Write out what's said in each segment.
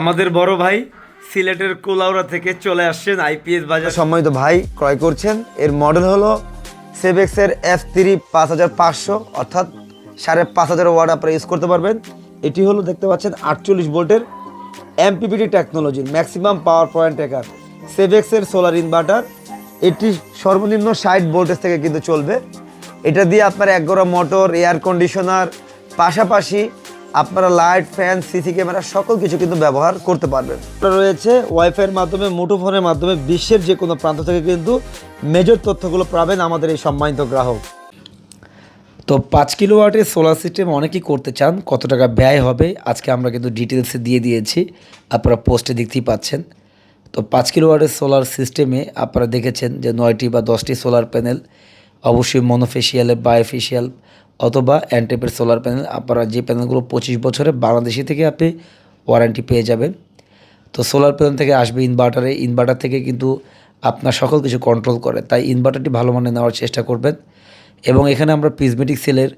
আমাদের বড় ভাই সিলেটের কুলাউড়া থেকে চলে আসছেন আইপিএস বাজার। সম্মানিত ভাই ক্রয় করছেন। এর মডেল হলো সেভেক্সের এফ থ্রি পাঁচ হাজার পাঁচশো, অর্থাৎ সাড়ে পাঁচ হাজার ওয়ার্ড আপনারা ইউজ করতে পারবেন। এটি হলো দেখতে পাচ্ছেন আটচল্লিশ ভোল্টের এমপিপিটি টেকনোলজির ম্যাক্সিমাম পাওয়ার পয়েন্ট ট্রেকার সেভেক্সের সোলার ইনভার্টার এটি সর্বনিম্ন ষাট ভোল্টেজ থেকে কিন্তু চলবে। এটা দিয়ে আপনার একগোড়া মোটর এয়ার কন্ডিশনার পাশাপাশি আপনারা লাইট ফ্যান সিসি ক্যামেরা সকল কিছু কিন্তু ব্যবহার করতে পারবেন। রয়েছে ওয়াইফাইয়ের মাধ্যমে মুঠোফোনের মাধ্যমে বিশ্বের যে কোনো প্রান্ত থেকে কিন্তু মেজর তথ্যগুলো পাবেন আমাদের এই সম্মানিত গ্রাহক। তো পাঁচ কিলো ওয়াটের সোলার সিস্টেম অনেকেই করতে চান কত টাকা ব্যয় হবে? আজকে আমরা কিন্তু ডিটেলসে দিয়ে দিয়েছি আপনারা পোস্টে দেখতেই পাচ্ছেন। তো পাঁচ কিলো ওয়াটের সোলার সিস্টেমে আপনারা দেখেছেন যে নয়টি বা দশটি সোলার প্যানেল অবশ্যই মনোফেশিয়ালে বায়োফেশিয়াল অথবা অ্যান্টেপের সোলার প্যানেল আপনারা যে প্যানেলগুলো পঁচিশ বছরে বাংলাদেশি থেকে আপনি ওয়ারেন্টি পেয়ে যাবেন। তো সোলার প্যানেল থেকে আসবে ইনভার্টারে ইনভার্টার থেকে কিন্তু আপনার সকল কিছু কন্ট্রোল করে। তাই ইনভার্টারটি ভালো মানের নেওয়ার চেষ্টা করবেন। এবং এখানে আমরা প্রিজমেটিক সেলের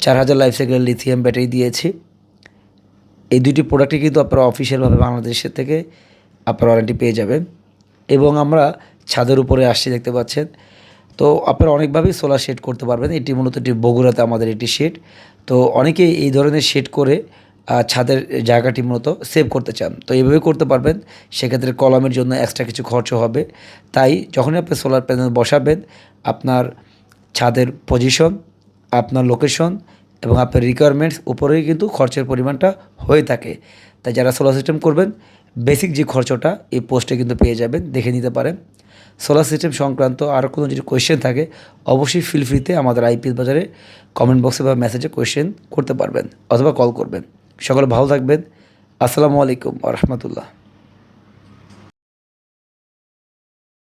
চার হাজার লাইফ সাইকেলের লিথিয়াম ব্যাটারি দিয়েছি। এই দুইটি প্রোডাক্টই কিন্তু আপনারা অফিসিয়ালভাবে বাংলাদেশের থেকে আপনারা ওয়ারেন্টি পেয়ে যাবেন। এবং আমরা ছাদের উপরে আসছি, দেখতে পাচ্ছেন। তো আপনারা অনেকভাবেই সোলার শেড করতে পারবেন। এটি মূলত এটি বগুড়াতে আমাদের এটি শেড তো অনেকে এই ধরনের শেড করে ছাদের জায়গাটি মূলত সেভ করতে চান। তো এইভাবে করতে পারবেন, সেক্ষেত্রে কলমের জন্য এক্সট্রা কিছু খরচ হবে। তাই যখনই আপনি সোলার প্যানেল বসাবেন, আপনার ছাদের পজিশন আপনার লোকেশন এবং আপনার রিকোয়ারমেন্টস উপরেই কিন্তু খরচের পরিমাণটা হয়ে থাকে। তাই যারা সোলার সিস্টেম করবেন বেসিক যে খরচটা এই পোস্টে কিন্তু পেয়ে যাবেন, দেখে নিতে পারেন। সোলার সিস্টেম সংক্রান্ত আর কোনো যদি কোয়েশ্চেন থাকে, অবশ্যই ফিল ফ্রিতে আমাদের আইপিএল বাজারে কমেন্ট বক্সে বা মেসেজে কোয়েশ্চেন করতে পারবেন অথবা কল করবেন। সকলে ভালো থাকবেন। আসসালামু আলাইকুম আ রহমতুল্লাহ।